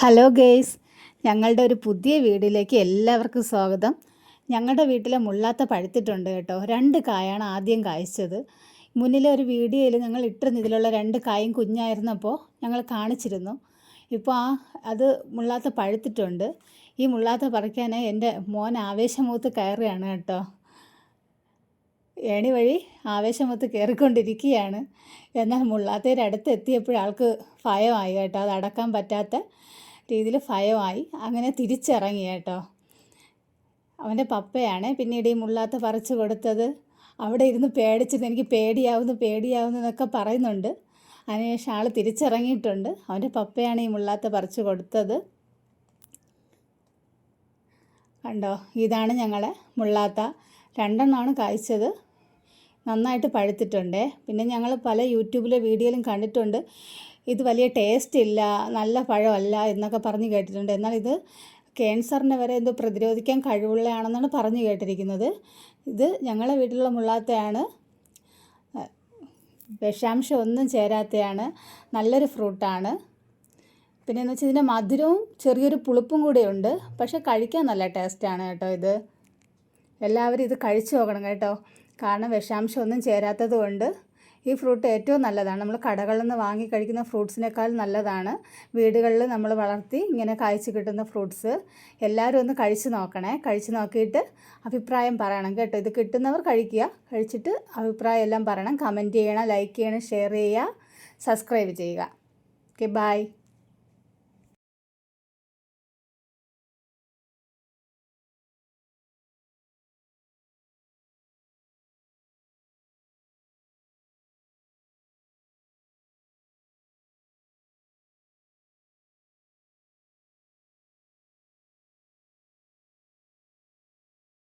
Hello guys ഞങ്ങളുടെ ഒരു പുതിയ വീടിലേക്ക് എല്ലാവർക്കും സ്വാഗതം. ഞങ്ങളുടെ വീട്ടിലെ മുള്ളാത്ത പഴുത്തിട്ടുണ്ട് കേട്ടോ. രണ്ട് കായാണ് ആദ്യം കായ്ച്ചത്. മുന്നിലെ ഒരു വീഡിയോയിൽ ഞങ്ങൾ ഇട്ടിരുന്ന. ഇതിലുള്ള രണ്ട് കായും കുഞ്ഞായിരുന്നപ്പോൾ ഞങ്ങൾ കാണിച്ചിരുന്നു. ഇപ്പോൾ ആ അത് മുള്ളാത്ത പഴുത്തിട്ടുണ്ട്. ഈ മുള്ളാത്ത പറിക്കാൻ എന്റെ മോൻ ആവേശമൂത്ത് കയറുകയാണ് കേട്ടോ. ഏണി വഴി ആവേശമൊത്ത് കയറിക്കൊണ്ടിരിക്കുകയാണ്. എന്നാൽ മുള്ളാത്തേരടുത്ത് എത്തിയപ്പോഴാൾക്ക് ഭയമായി കേട്ടോ. അത് അടക്കാൻ പറ്റാത്ത രീതിയിൽ ഭയമായി അങ്ങനെ തിരിച്ചിറങ്ങി കേട്ടോ. അവന്റെ പപ്പയാണ്. പിന്നീട് ഈ മുള്ളാത്ത പറിച്ചു കൊടുത്തത്. അവിടെ ഇരുന്ന് പേടിച്ചത് എനിക്ക് പേടിയാവുന്നു പേടിയാവുന്നു എന്നൊക്കെ പറയുന്നുണ്ട്. അതിനുശേഷം ആൾ തിരിച്ചിറങ്ങിയിട്ടുണ്ട്. അവന്റെ പപ്പയാണ് ഈ മുള്ളാത്ത പറിച്ചു കൊടുത്തത്. കണ്ടോ? ഇതാണ് ഞങ്ങളെ മുള്ളാത്ത. രണ്ടെണ്ണമാണ് കായ്ച്ചത്. നന്നായിട്ട് പഴുത്തിട്ടുണ്ട്. പിന്നെ ഞങ്ങൾ പല യൂട്യൂബിലെ വീഡിയോയിലും കണ്ടിട്ടുണ്ട്. ഇത് വലിയ ടേസ്റ്റ് ഇല്ല നല്ല പഴമല്ല എന്നൊക്കെ പറഞ്ഞ് കേട്ടിട്ടുണ്ട്. എന്നാൽ ഇത് ക്യാൻസറിനെ വരെ എന്തോ പ്രതിരോധിക്കാൻ കഴിവുള്ളതാണെന്നാണ് പറഞ്ഞു കേട്ടിരിക്കുന്നത്. ഇത് ഞങ്ങളുടെ വീട്ടിലുള്ള മുള്ളാത്തയാണ്. വിഷാംശം ഒന്നും ചേരാത്തയാണ്. നല്ലൊരു ഫ്രൂട്ടാണ് പിന്നെ എന്ന് വെച്ചാൽ ഇതിന്റെ മധുരവും ചെറിയൊരു പുളിപ്പും കൂടെ ഉണ്ട്. പക്ഷേ കഴിക്കാൻ നല്ല ടേസ്റ്റാണ് കേട്ടോ ഇത്. എല്ലാവരും ഇത് കഴിച്ചു നോക്കണം കേട്ടോ. കാരണം വിഷാംശം ഒന്നും ചേരാത്തത് കൊണ്ട് ഈ ഫ്രൂട്ട് ഏറ്റവും നല്ലതാണ്. നമ്മൾ കടകളിൽ നിന്ന് വാങ്ങി കഴിക്കുന്ന ഫ്രൂട്ട്സിനേക്കാൾ നല്ലതാണ്. വീടുകളിൽ നമ്മൾ വളർത്തി ഇങ്ങനെ കായ്ച്ചു കിട്ടുന്ന ഫ്രൂട്ട്സ് എല്ലാവരും ഒന്ന് കഴിച്ച് നോക്കണേ. കഴിച്ച് നോക്കിയിട്ട് അഭിപ്രായം പറയണം കേട്ടോ. ഇത് കിട്ടുന്നവർ കഴിക്കുക. കഴിച്ചിട്ട് അഭിപ്രായം എല്ലാം പറയണം. കമന്റ് ചെയ്യണം ലൈക്ക് ചെയ്യണം ഷെയർ ചെയ്യുക സബ്സ്ക്രൈബ് ചെയ്യുക. Okay bye